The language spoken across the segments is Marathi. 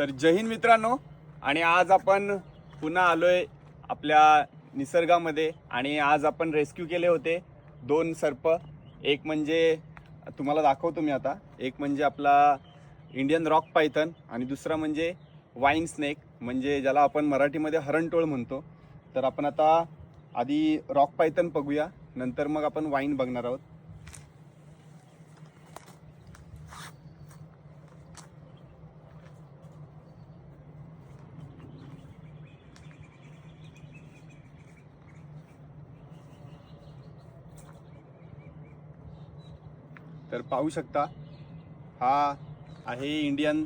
तर जय हिंद मित्रांनो. आणि आज आपण पुन्हा आलोय आपल्या निसर्गामध्ये. आणि आज आपण रेस्क्यू केले होते दोन सर्प. एक म्हणजे तुम्हाला दाखवतो मी आता. एक म्हणजे आपला इंडियन रॉक पायथन आणि दुसरा म्हणजे वाईन स्नेक म्हणजे ज्याला आपण मराठीमध्ये हरणटोळ म्हणतो. तर आपण आता आधी रॉक पायथन बघूया. नंतर मग आपण वाईन बघणार आहोत. तर पाहू शकता हा आहे इंडियन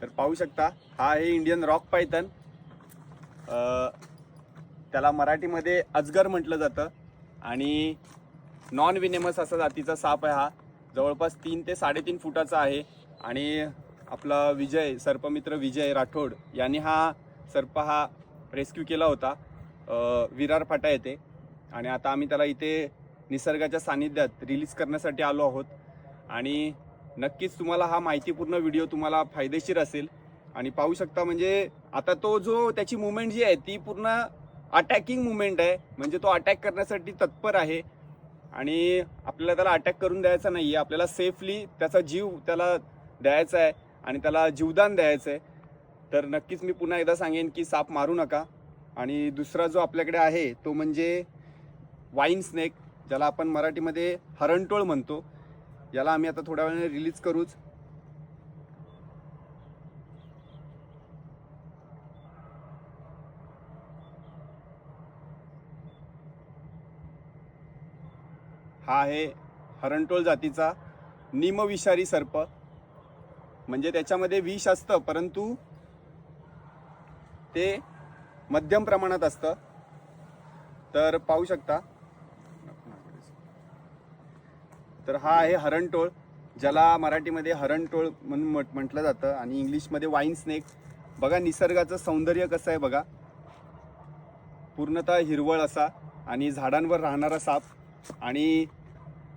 तर पाहू शकता हा आहे इंडियन रॉक पायथन त्याला मराठीमध्ये अजगर म्हटलं जातं आणि नॉन विनेमस असा जातीचा साप आहे हा. जवळपास तीन ते साडेतीन फुटाचा आहे आणि आपला विजय सर्पमित्र विजय राठोड यांनी हा सर्प हा रेस्क्यू केला होता. विरार फाटा येथे. आणि आता आम्ही त्याला इथे निसर्गाच्या सानिध्यात रिलीज करण्यासाठी आलो आहोत. आणि नक्कीच तुम्हाला हा माहितीपूर्ण व्हिडिओ तुम्हाला फायदेशीर असेल. आणि पाहू शकता म्हणजे आता तो जो त्याची मुवमेंट जी आहे ती पूर्ण अटॅकिंग मुवमेंट आहे. म्हणजे तो अटॅक करण्यासाठी तत्पर आहे. आणि आपल्याला त्याला अटॅक करून द्यायचा नाही आहे आपल्याला सेफली त्याचा जीव त्याला द्यायचा आहे. आणि त्याला जीवदान द्यायचं आहे. तर नक्कीच मी पुन्हा एकदा सांगेन की साप मारू नका. आणि दुसरा जो आपल्याकडे आहे तो म्हणजे वाईन स्नेक ज्याला आपण मराठीमध्ये हरणटोळ म्हणतो. याला आम्ही आता थोड्या वेळाने रिलीज करूच. हा आहे हरणटोळ जातीचा निमविषारी सर्प. म्हणजे त्याच्यामध्ये विष असतं परंतु ते मध्यम प्रमाणात असतं. तर पाहू शकता. तर हा आहे हरणटोळ ज्याला मराठीमध्ये हरणटोळ म्हणून म्हटलं जातं आणि इंग्लिशमध्ये वाईन स्नेक. बघा निसर्गाचं सौंदर्य कसं आहे बघा. पूर्णतः हिरवळ असा आणि झाडांवर राहणारा साप आणि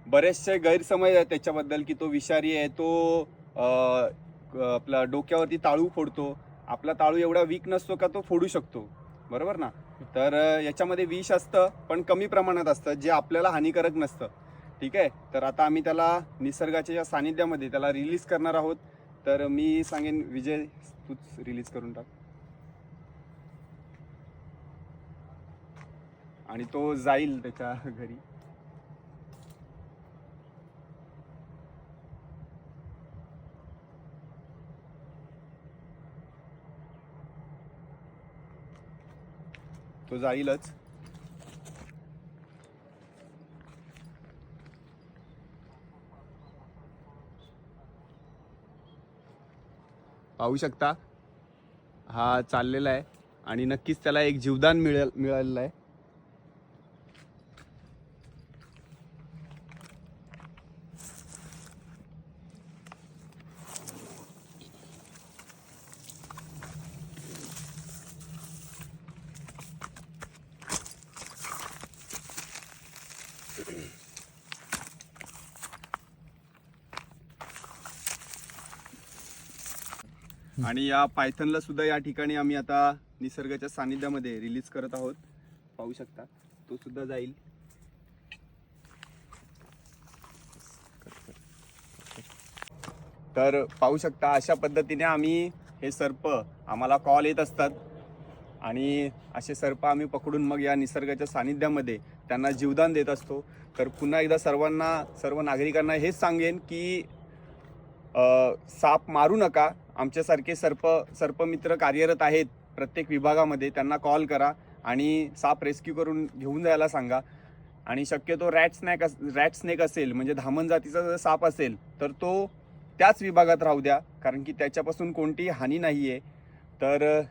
बरेचसे गैरसमज आहे त्याच्याबद्दल की तो विषारी आहे तो आपला डोक्यावरती ताळू फोडतो. आपला ताळू एवढा वीक नसतो का तो फोडू शकतो. बरोबर ना? तर याच्यामध्ये विष असतं पण कमी प्रमाणात असतं जे आपल्याला हानिकारक नसतं. ठीक आहे? तर आता आम्ही त्याला निसर्गाच्या या सानिध्यामध्ये त्याला रिलीज करणार आहोत. तर मी सांगेन विजय तूच रिलीज करून टाक. आणि तो जाईल त्याच्या घरी. तो जाईलच. पाहू शकता? हा चाललेला आहे आणि नक्कीच त्याला एक जीवदान मिळेल मिळालेलं आहे. आणि या पायथनला सुद्धा या ठिकाणी आम्ही आता निसर्गाच्या सानिध्यामध्ये रिलीज करत आहोत. पाहू शकता. तो सुद्धा जाईल. तर पाहू शकता अशा पद्धतीने आम्ही हे सर्प आम्हाला कॉल येत असतात. आणि असे सर्प आम्ही पकडून मग या निसर्गाच्या सानिध्यामध्ये त्यांना जीवदान देत असतो. तर पुन्हा एकदा सर्वांना सर्व नागरिकांना हेच सांगेन की साप मारू नका. आमच्यासारखे सर्प सर्पमित्र कार्यरत आहेत प्रत्येक विभागामध्ये. त्यांना कॉल करा आणि साप रेस्क्यू करून घेऊन जायला सांगा. आणि शक्यतो रॅट स्नॅक अस रॅट स्नेक असेल म्हणजे धामण जातीचा जर साप असेल तर तो त्याच विभागात राहू द्या. कारण की त्याच्यापासून कोणतीही हानी नाही आहे तर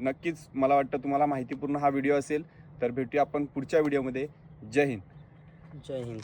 नक्कीच मला वाटतं तुम्हाला माहितीपूर्ण हा व्हिडिओ असेल तर भेटूया आपण पुढच्या व्हिडिओमध्ये. जय हिंद. जय हिंद.